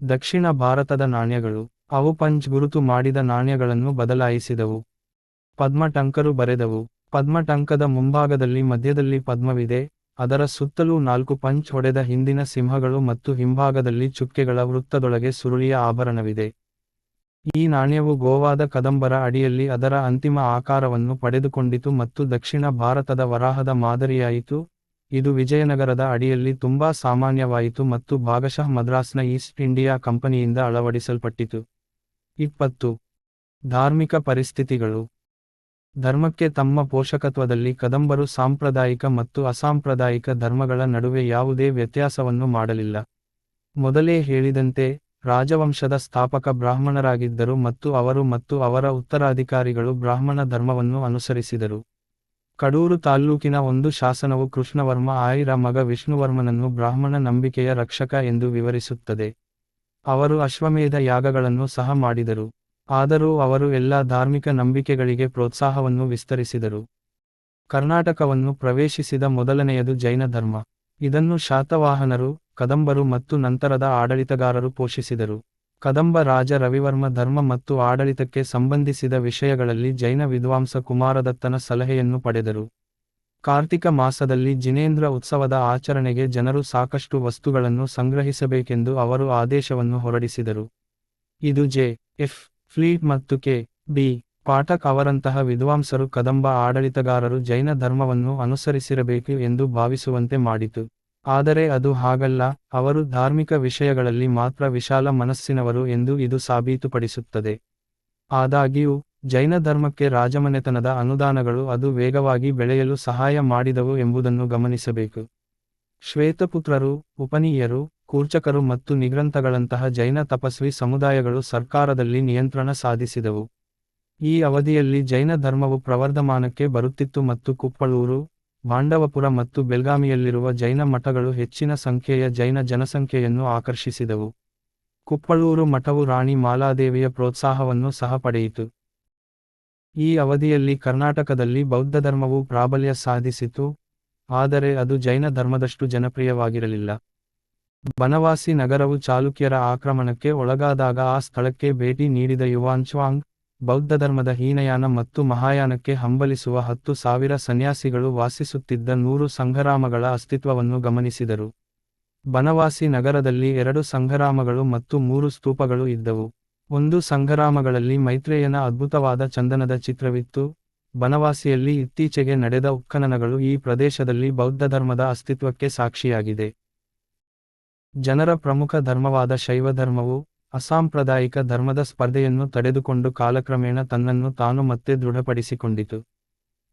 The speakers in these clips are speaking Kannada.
ದಕ್ಷಿಣ ಭಾರತದ ನಾಣ್ಯಗಳು, ಅವು ಪಂಚ್ ಗುರುತು ಮಾಡಿದ ನಾಣ್ಯಗಳನ್ನು ಬದಲಾಯಿಸಿದವು. ಪದ್ಮಟಂಕರು ಬರೆದವು. ಪದ್ಮಟಂಕದ ಮುಂಭಾಗದಲ್ಲಿ ಮಧ್ಯದಲ್ಲಿ ಪದ್ಮವಿದೆ, ಅದರ ಸುತ್ತಲೂ ನಾಲ್ಕು ಪಂಚ್ ಹೊಡೆದ ಹಿಂದಿನ ಸಿಂಹಗಳು ಮತ್ತು ಹಿಂಭಾಗದಲ್ಲಿ ಚುಕ್ಕೆಗಳ ವೃತ್ತದೊಳಗೆ ಸುರುಳಿಯ ಆಭರಣವಿದೆ. ಈ ನಾಣ್ಯವು ಗೋವಾದ ಕದಂಬರ ಅಡಿಯಲ್ಲಿ ಅದರ ಅಂತಿಮ ಆಕಾರವನ್ನು ಪಡೆದುಕೊಂಡಿತು ಮತ್ತು ದಕ್ಷಿಣ ಭಾರತದ ವರಾಹದ ಮಾದರಿಯಾಯಿತು. ಇದು ವಿಜಯನಗರದ ಅಡಿಯಲ್ಲಿ ತುಂಬಾ ಸಾಮಾನ್ಯವಾಯಿತು ಮತ್ತು ಭಾಗಶಃ ಮದ್ರಾಸ್ನ ಈಸ್ಟ್ ಇಂಡಿಯಾ ಕಂಪನಿಯಿಂದ ಅಳವಡಿಸಲ್ಪಟ್ಟಿತು. ಇಪ್ಪತ್ತು. ಧಾರ್ಮಿಕ ಪರಿಸ್ಥಿತಿಗಳು. ಧರ್ಮಕ್ಕೆ ತಮ್ಮ ಪೋಷಕತ್ವದಲ್ಲಿ ಕದಂಬರು ಸಾಂಪ್ರದಾಯಿಕ ಮತ್ತು ಅಸಾಂಪ್ರದಾಯಿಕ ಧರ್ಮಗಳ ನಡುವೆ ಯಾವುದೇ ವ್ಯತ್ಯಾಸವನ್ನು ಮಾಡಲಿಲ್ಲ. ಮೊದಲೇ ಹೇಳಿದಂತೆ, ರಾಜವಂಶದ ಸ್ಥಾಪಕ ಬ್ರಾಹ್ಮಣರಾಗಿದ್ದರು ಮತ್ತು ಅವರು ಮತ್ತು ಅವರ ಉತ್ತರಾಧಿಕಾರಿಗಳು ಬ್ರಾಹ್ಮಣ ಧರ್ಮವನ್ನು ಅನುಸರಿಸಿದರು. ಕಡೂರು ತಾಲ್ಲೂಕಿನ ಒಂದು ಶಾಸನವು ಕೃಷ್ಣವರ್ಮ ಆಯಿರ ಮಗ ವಿಷ್ಣುವರ್ಮನನ್ನು ಬ್ರಾಹ್ಮಣ ನಂಬಿಕೆಯ ರಕ್ಷಕ ಎಂದು ವಿವರಿಸುತ್ತದೆ. ಅವರು ಅಶ್ವಮೇಧ ಯಾಗಗಳನ್ನು ಸಹ ಮಾಡಿದರು. ಆದರೂ ಅವರು ಎಲ್ಲ ಧಾರ್ಮಿಕ ನಂಬಿಕೆಗಳಿಗೆ ಪ್ರೋತ್ಸಾಹವನ್ನು ವಿಸ್ತರಿಸಿದರು. ಕರ್ನಾಟಕವನ್ನು ಪ್ರವೇಶಿಸಿದ ಮೊದಲನೆಯದು ಜೈನ ಧರ್ಮ. ಇದನ್ನು ಶಾತವಾಹನರು, ಕದಂಬರು ಮತ್ತು ನಂತರದ ಆಡಳಿತಗಾರರು ಪೋಷಿಸಿದರು. ಕದಂಬ ರಾಜ ರವಿವರ್ಮ ಧರ್ಮ ಮತ್ತು ಆಡಳಿತಕ್ಕೆ ಸಂಬಂಧಿಸಿದ ವಿಷಯಗಳಲ್ಲಿ ಜೈನ ವಿದ್ವಾಂಸ ಕುಮಾರದತ್ತನ ಸಲಹೆಯನ್ನು ಪಡೆದರು. ಕಾರ್ತಿಕ ಮಾಸದಲ್ಲಿ ಜಿನೇಂದ್ರ ಉತ್ಸವದ ಆಚರಣೆಗೆ ಜನರು ಸಾಕಷ್ಟು ವಸ್ತುಗಳನ್ನು ಸಂಗ್ರಹಿಸಬೇಕೆಂದು ಅವರು ಆದೇಶವನ್ನು ಹೊರಡಿಸಿದರು. ಇದು ಜೆ, ಎಫ್, ಫ್ಲೀಟ್ ಮತ್ತು ಕೆ, ಬಿ, ಪಾಠಕ್ ಅವರಂತಹ ವಿದ್ವಾಂಸರು ಕದಂಬ ಆಡಳಿತಗಾರರು ಜೈನ ಧರ್ಮವನ್ನು ಅನುಸರಿಸಿರಬೇಕು ಎಂದು ಭಾವಿಸುವಂತೆ ಮಾಡಿತು. ಆದರೆ ಅದು ಹಾಗಲ್ಲ, ಅವರು ಧಾರ್ಮಿಕ ವಿಷಯಗಳಲ್ಲಿ ಮಾತ್ರ ವಿಶಾಲ ಮನಸ್ಸಿನವರು ಎಂದು ಇದು ಸಾಬೀತುಪಡಿಸುತ್ತದೆ. ಆದಾಗ್ಯೂ, ಜೈನ ಧರ್ಮಕ್ಕೆ ರಾಜಮನೆತನದ ಅನುದಾನಗಳು ಅದು ವೇಗವಾಗಿ ಬೆಳೆಯಲು ಸಹಾಯ ಮಾಡಿದವು ಎಂಬುದನ್ನು ಗಮನಿಸಬೇಕು. ಶ್ವೇತಪುತ್ರರು, ಉಪನೀಯರು, ಕೂರ್ಚಕರು ಮತ್ತು ನಿಗ್ರಂಥಗಳಂತಹ ಜೈನ ತಪಸ್ವಿ ಸಮುದಾಯಗಳು ಸರ್ಕಾರದಲ್ಲಿ ನಿಯಂತ್ರಣ ಸಾಧಿಸಿದವು. ಈ ಅವಧಿಯಲ್ಲಿ ಜೈನ ಧರ್ಮವು ಪ್ರವರ್ಧಮಾನಕ್ಕೆ ಬರುತ್ತಿತ್ತು ಮತ್ತು ಕುಪ್ಪಳೂರು ಮಾಂಡವಪುರ ಮತ್ತು ಬೆಲ್ಗಾಮಿಯಲ್ಲಿರುವ ಜೈನ ಮಠಗಳು ಹೆಚ್ಚಿನ ಸಂಖ್ಯೆಯ ಜೈನ ಜನಸಂಖ್ಯೆಯನ್ನು ಆಕರ್ಷಿಸಿದವು. ಕುಪ್ಪಳೂರು ಮಠವು ರಾಣಿ ಮಾಲಾದೇವಿಯ ಪ್ರೋತ್ಸಾಹವನ್ನು ಸಹ ಪಡೆಯಿತು. ಈ ಅವಧಿಯಲ್ಲಿ ಕರ್ನಾಟಕದಲ್ಲಿ ಬೌದ್ಧ ಧರ್ಮವು ಪ್ರಾಬಲ್ಯ ಸಾಧಿಸಿತು, ಆದರೆ ಅದು ಜೈನ ಧರ್ಮದಷ್ಟು ಜನಪ್ರಿಯವಾಗಿರಲಿಲ್ಲ. ಬನವಾಸಿ ನಗರವು ಚಾಲುಕ್ಯರ ಆಕ್ರಮಣಕ್ಕೆ ಒಳಗಾದಾಗ ಆ ಸ್ಥಳಕ್ಕೆ ಭೇಟಿ ನೀಡಿದ ಯುವಾನ್ಚ್ವಾಂಗ್ ಬೌದ್ಧಧರ್ಮದ ಹೀನಯಾನ ಮತ್ತು ಮಹಾಯಾನಕ್ಕೆ ಹಂಬಲಿಸುವ ಹತ್ತು ಸಾವಿರ ಸನ್ಯಾಸಿಗಳು ವಾಸಿಸುತ್ತಿದ್ದ ನೂರು ಸಂಘರಾಮಗಳ ಅಸ್ತಿತ್ವವನ್ನು ಗಮನಿಸಿದರು. ಬನವಾಸಿ ನಗರದಲ್ಲಿ ಎರಡು ಸಂಘರಾಮಗಳು ಮತ್ತು ಮೂರು ಸ್ತೂಪಗಳು ಇದ್ದವು. ಒಂದು ಸಂಘರಾಮಗಳಲ್ಲಿ ಮೈತ್ರೇಯನ ಅದ್ಭುತವಾದ ಚಂದನದ ಚಿತ್ರವಿತ್ತು. ಬನವಾಸಿಯಲ್ಲಿ ಇತ್ತೀಚೆಗೆ ನಡೆದ ಉತ್ಖನನಗಳು ಈ ಪ್ರದೇಶದಲ್ಲಿ ಬೌದ್ಧಧರ್ಮದ ಅಸ್ತಿತ್ವಕ್ಕೆ ಸಾಕ್ಷಿಯಾಗಿದೆ. ಜನರ ಪ್ರಮುಖ ಧರ್ಮವಾದ ಶೈವ ಧರ್ಮವು ಅಸಾಂಪ್ರದಾಯಿಕ ಧರ್ಮದ ಸ್ಪರ್ಧೆಯನ್ನು ತಡೆದುಕೊಂಡು ಕಾಲಕ್ರಮೇಣ ತನ್ನನ್ನು ತಾನು ಮತ್ತೆ ದೃಢಪಡಿಸಿಕೊಂಡಿತು.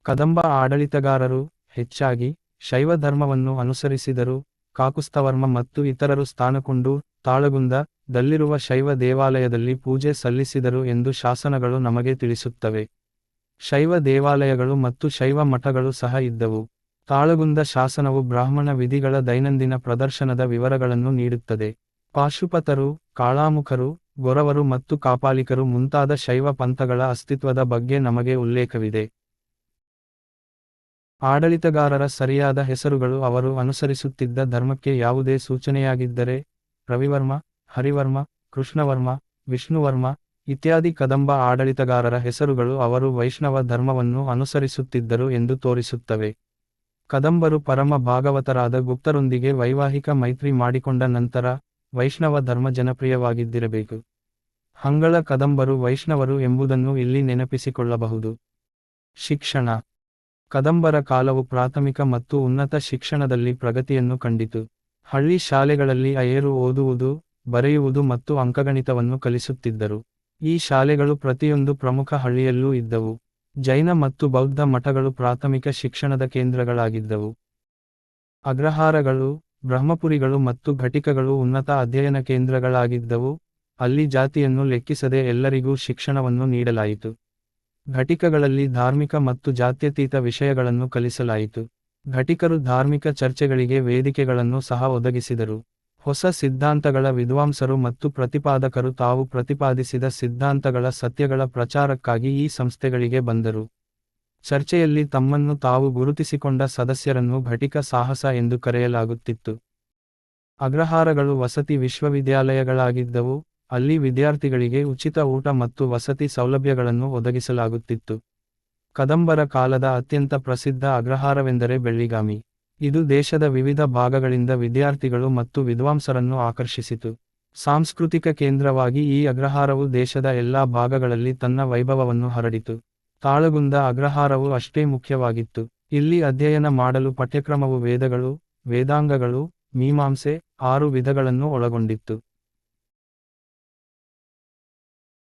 ಕದಂಬ ಆಡಳಿತಗಾರರು ಹೆಚ್ಚಾಗಿ ಶೈವ ಧರ್ಮವನ್ನು ಅನುಸರಿಸಿದರು, ಕಾಕುಸ್ತವರ್ಮ ಮತ್ತು ಇತರರು ಸ್ಥಾನಕೊಂಡು ತಾಳಗುಂದ ದಲ್ಲಿರುವ ಶೈವ ದೇವಾಲಯದಲ್ಲಿ ಪೂಜೆ ಸಲ್ಲಿಸಿದರು ಎಂದು ಶಾಸನಗಳು ನಮಗೆ ತಿಳಿಸುತ್ತವೆ. ಶೈವ ದೇವಾಲಯಗಳು ಮತ್ತು ಶೈವ ಮಠಗಳು ಸಹ ಇದ್ದವು. ತಾಳಗುಂದ ಶಾಸನವು ಬ್ರಾಹ್ಮಣ ವಿಧಿಗಳ ದೈನಂದಿನ ಪ್ರದರ್ಶನದ ವಿವರಗಳನ್ನು ನೀಡುತ್ತದೆ. ಪಾಶುಪತರು, ಕಾಳಾಮುಖರು, ಗೊರವರು ಮತ್ತು ಕಾಪಾಲಿಕರು ಮುಂತಾದ ಶೈವ ಪಂಥಗಳ ಅಸ್ತಿತ್ವದ ಬಗ್ಗೆ ನಮಗೆ ಉಲ್ಲೇಖವಿದೆ. ಆಡಳಿತಗಾರರ ಸರಿಯಾದ ಹೆಸರುಗಳು ಅವರು ಅನುಸರಿಸುತ್ತಿದ್ದ ಧರ್ಮಕ್ಕೆ ಯಾವುದೇ ಸೂಚನೆಯಾಗಿದ್ದರೆ, ರವಿವರ್ಮ, ಹರಿವರ್ಮ, ಕೃಷ್ಣವರ್ಮ, ವಿಷ್ಣುವರ್ಮ, ಇತ್ಯಾದಿ ಕದಂಬ ಆಡಳಿತಗಾರರ ಹೆಸರುಗಳು ಅವರು ವೈಷ್ಣವ ಧರ್ಮವನ್ನು ಅನುಸರಿಸುತ್ತಿದ್ದರು ಎಂದು ತೋರಿಸುತ್ತವೆ. ಕದಂಬರು ಪರಮ ಭಾಗವತರಾದ ಗುಪ್ತರೊಂದಿಗೆ ವೈವಾಹಿಕ ಮೈತ್ರಿ ಮಾಡಿಕೊಂಡ ನಂತರ ವೈಷ್ಣವ ಧರ್ಮ ಜನಪ್ರಿಯವಾಗಿದ್ದಿರಬೇಕು. ಹಂಗಳ ಕದಂಬರು ವೈಷ್ಣವರು ಎಂಬುದನ್ನು ಇಲ್ಲಿ ನೆನಪಿಸಿಕೊಳ್ಳಬಹುದು. ಶಿಕ್ಷಣ. ಕದಂಬರ ಕಾಲವು ಪ್ರಾಥಮಿಕ ಮತ್ತು ಉನ್ನತ ಶಿಕ್ಷಣದಲ್ಲಿ ಪ್ರಗತಿಯನ್ನು ಕಂಡಿತು. ಹಳ್ಳಿ ಶಾಲೆಗಳಲ್ಲಿ ಅಯ್ಯರು ಓದುವುದು, ಬರೆಯುವುದು ಮತ್ತು ಅಂಕಗಣಿತವನ್ನು ಕಲಿಸುತ್ತಿದ್ದರು. ಈ ಶಾಲೆಗಳು ಪ್ರತಿಯೊಂದು ಪ್ರಮುಖ ಹಳ್ಳಿಯಲ್ಲೂ ಇದ್ದವು. ಜೈನ ಮತ್ತು ಬೌದ್ಧ ಮಠಗಳು ಪ್ರಾಥಮಿಕ ಶಿಕ್ಷಣದ ಕೇಂದ್ರಗಳಾಗಿದ್ದವು. ಅಗ್ರಹಾರಗಳು ಬ್ರಹ್ಮಪುರಿಗಳು ಮತ್ತು ಘಟಿಕಗಳು ಉನ್ನತ ಅಧ್ಯಯನ ಕೇಂದ್ರಗಳಾಗಿದ್ದವು. ಅಲ್ಲಿ ಜಾತಿಯನ್ನು ಲೆಕ್ಕಿಸದೆ ಎಲ್ಲರಿಗೂ ಶಿಕ್ಷಣವನ್ನು ನೀಡಲಾಯಿತು. ಘಟಿಕಗಳಲ್ಲಿ ಧಾರ್ಮಿಕ ಮತ್ತು ಜಾತ್ಯತೀತ ವಿಷಯಗಳನ್ನು ಕಲಿಸಲಾಯಿತು. ಘಟಿಕರು ಧಾರ್ಮಿಕ ಚರ್ಚೆಗಳಿಗೆ ವೇದಿಕೆಗಳನ್ನು ಸಹ ಒದಗಿಸಿದರು. ಹೊಸ ಸಿದ್ಧಾಂತಗಳ ವಿದ್ವಾಂಸರು ಮತ್ತು ಪ್ರತಿಪಾದಕರು ತಾವು ಪ್ರತಿಪಾದಿಸಿದ ಸಿದ್ಧಾಂತಗಳ ಸತ್ಯಗಳ ಪ್ರಚಾರಕ್ಕಾಗಿ ಈ ಸಂಸ್ಥೆಗಳಿಗೆ ಬಂದರು. ಚರ್ಚೆಯಲ್ಲಿ ತಮ್ಮನ್ನು ತಾವು ಗುರುತಿಸಿಕೊಂಡ ಸದಸ್ಯರನ್ನು ಭಟಿಕ ಸಾಹಸ ಎಂದು ಕರೆಯಲಾಗುತ್ತಿತ್ತು. ಅಗ್ರಹಾರಗಳು ವಸತಿ ವಿಶ್ವವಿದ್ಯಾಲಯಗಳಾಗಿದ್ದವು, ಅಲ್ಲಿ ವಿದ್ಯಾರ್ಥಿಗಳಿಗೆ ಉಚಿತ ಊಟ ಮತ್ತು ವಸತಿ ಸೌಲಭ್ಯಗಳನ್ನು ಒದಗಿಸಲಾಗುತ್ತಿತ್ತು. ಕದಂಬರ ಕಾಲದ ಅತ್ಯಂತ ಪ್ರಸಿದ್ಧ ಅಗ್ರಹಾರವೆಂದರೆ ಬೆಳ್ಳಿಗಾಮಿ. ಇದು ದೇಶದ ವಿವಿಧ ಭಾಗಗಳಿಂದ ವಿದ್ಯಾರ್ಥಿಗಳು ಮತ್ತು ವಿದ್ವಾಂಸರನ್ನು ಆಕರ್ಷಿಸಿತು. ಸಾಂಸ್ಕೃತಿಕ ಕೇಂದ್ರವಾಗಿ ಈ ಅಗ್ರಹಾರವು ದೇಶದ ಎಲ್ಲಾ ಭಾಗಗಳಲ್ಲಿ ತನ್ನ ವೈಭವವನ್ನು ಹರಡಿತು. ತಾಳಗುಂದ ಅಗ್ರಹಾರವು ಅಷ್ಟೇ ಮುಖ್ಯವಾಗಿತ್ತು. ಇಲ್ಲಿ ಅಧ್ಯಯನ ಮಾಡಲು ಪಠ್ಯಕ್ರಮವು ವೇದಗಳು ವೇದಾಂಗಗಳು ಮೀಮಾಂಸೆ ಆರು ವಿಧಗಳನ್ನು ಒಳಗೊಂಡಿತ್ತು.